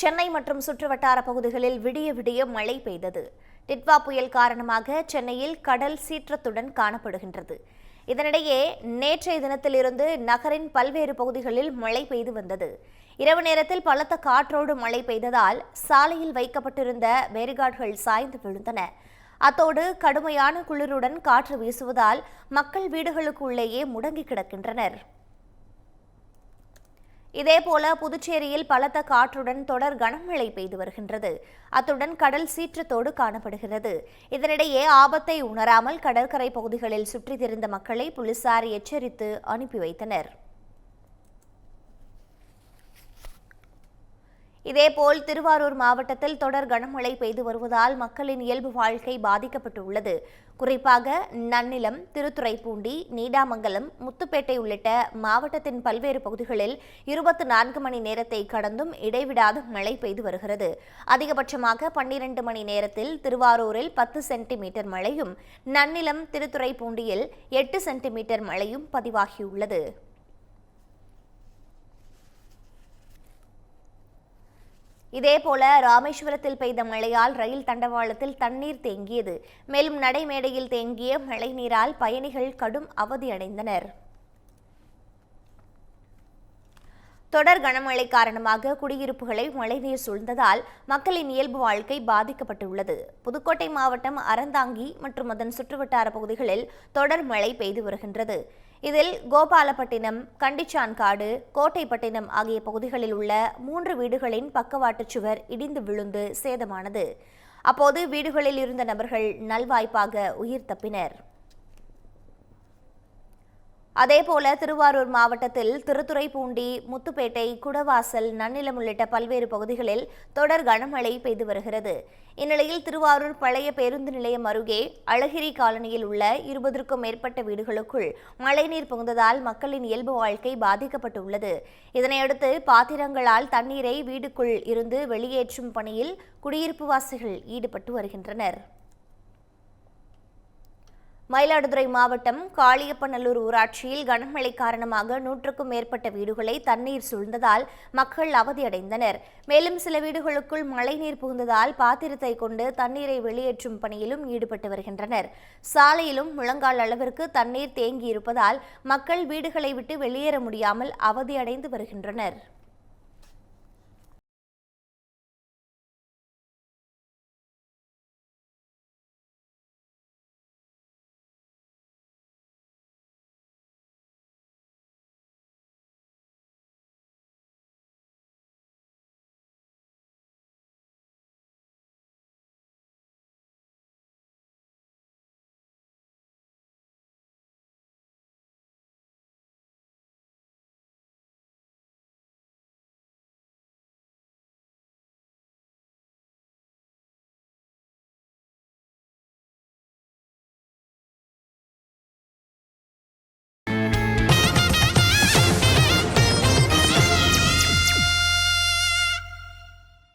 சென்னை மற்றும் சுற்றுவட்டார பகுதிகளில் விடிய விடிய மழை பெய்தது. டிட்வா புயல் காரணமாக சென்னையில் கடல் சீற்றத்துடன் காணப்படுகின்றது. இதனிடையே நேற்றைய தினத்திலிருந்து நகரின் பல்வேறு பகுதிகளில் மழை பெய்து வந்தது. இரவு நேரத்தில் பலத்த காற்றோடு மழை பெய்ததால் சாலையில் வைக்கப்பட்டிருந்த வேறுகாடுகள் சாய்ந்து விழுந்தன. அத்தோடு கடுமையான குளிருடன் காற்று வீசுவதால் மக்கள் வீடுகளுக்குள்ளேயே முடங்கி கிடக்கின்றனர். இதேபோல புதுச்சேரியில் பலத்த காற்றுடன் தொடர் கனமழை பெய்து வருகின்றது. அத்துடன் கடல் சீற்றத்தோடு காணப்படுகிறது. இதனிடையே ஆபத்தை உணராமல் கடற்கரை பகுதிகளில் சுற்றித் திரிந்த மக்களை போலீசார் எச்சரித்து அனுப்பி வைத்தனர். இதேபோல் திருவாரூர் மாவட்டத்தில் தொடர் கனமழை பெய்து வருவதால் மக்களின் இயல்பு வாழ்க்கை பாதிக்கப்பட்டுள்ளது. குறிப்பாக நன்னிலம் திருத்துறைப்பூண்டி நீடாமங்கலம் முத்துப்பேட்டை உள்ளிட்ட மாவட்டத்தின் பல்வேறு பகுதிகளில் இருபத்தி நான்கு மணி நேரத்தை கடந்தும் இடைவிடாத மழை பெய்து வருகிறது. அதிகபட்சமாக பன்னிரண்டு மணி நேரத்தில் திருவாரூரில் பத்து சென்டிமீட்டர் மழையும் நன்னிலம் திருத்துறைப்பூண்டியில் எட்டு சென்டிமீட்டர் மழையும் பதிவாகியுள்ளது. இதேபோல ராமேஸ்வரத்தில் பெய்த மழையால் ரயில் தண்டவாளத்தில் தண்ணீர் தேங்கியது. மேலும் நடைமேடையில் தேங்கிய மழை நீரால் பயணிகள் கடும் அவதியடைந்தனர். தொடர் கனமழை காரணமாக குடியிருப்புகளை மழைநீர் சூழ்ந்ததால் மக்களின் இயல்பு வாழ்க்கை பாதிக்கப்பட்டுள்ளது. புதுக்கோட்டை மாவட்டம் அறந்தாங்கி மற்றும் அதன் சுற்றுவட்டார பகுதிகளில் தொடர் மழை பெய்து வருகின்றது. இதில் கோபாலப்பட்டினம் கண்டிச்சான்காடு கோட்டைப்பட்டினம் ஆகிய பகுதிகளில் உள்ள மூன்று வீடுகளின் பக்கவாட்டுச் சுவர் இடிந்து விழுந்து சேதமானது. அப்போது வீடுகளில் இருந்த நபர்கள் நல்வாய்ப்பாக உயிர் தப்பினர். அதேபோல திருவாரூர் மாவட்டத்தில் திருத்துறைப்பூண்டி முத்துப்பேட்டை குடவாசல் நன்னிலம் உள்ளிட்ட பல்வேறு பகுதிகளில் தொடர் கனமழை பெய்து வருகிறது. இந்நிலையில் திருவாரூர் பழைய பேருந்து நிலையம் அருகே அழகிரி காலனியில் உள்ள இருபதற்கும் மேற்பட்ட வீடுகளுக்குள் மழைநீர் புகுந்ததால் மக்களின் இயல்பு வாழ்க்கை பாதிக்கப்பட்டுள்ளது. இதனையடுத்து பாத்திரங்களால் தண்ணீரை வீடுக்குள் இருந்து வெளியேற்றும் பணியில் குடியிருப்பு வாசிகள் ஈடுபட்டு வருகின்றனர். மயிலாடுதுறை மாவட்டம் காளியப்பநல்லூர் ஊராட்சியில் கனமழை காரணமாக நூற்றுக்கும் மேற்பட்ட வீடுகளை தண்ணீர் சூழ்ந்ததால் மக்கள் அவதியடைந்தனர். மேலும் சில வீடுகளுக்குள் மழைநீர் புகுந்ததால் பாத்திரத்தை கொண்டு தண்ணீரை வெளியேற்றும் பணியிலும் ஈடுபட்டு வருகின்றனர். சாலையிலும் முழங்கால் அளவிற்கு தண்ணீர் தேங்கியிருப்பதால் மக்கள் வீடுகளை விட்டு வெளியேற முடியாமல் அவதியடைந்து வருகின்றனர்.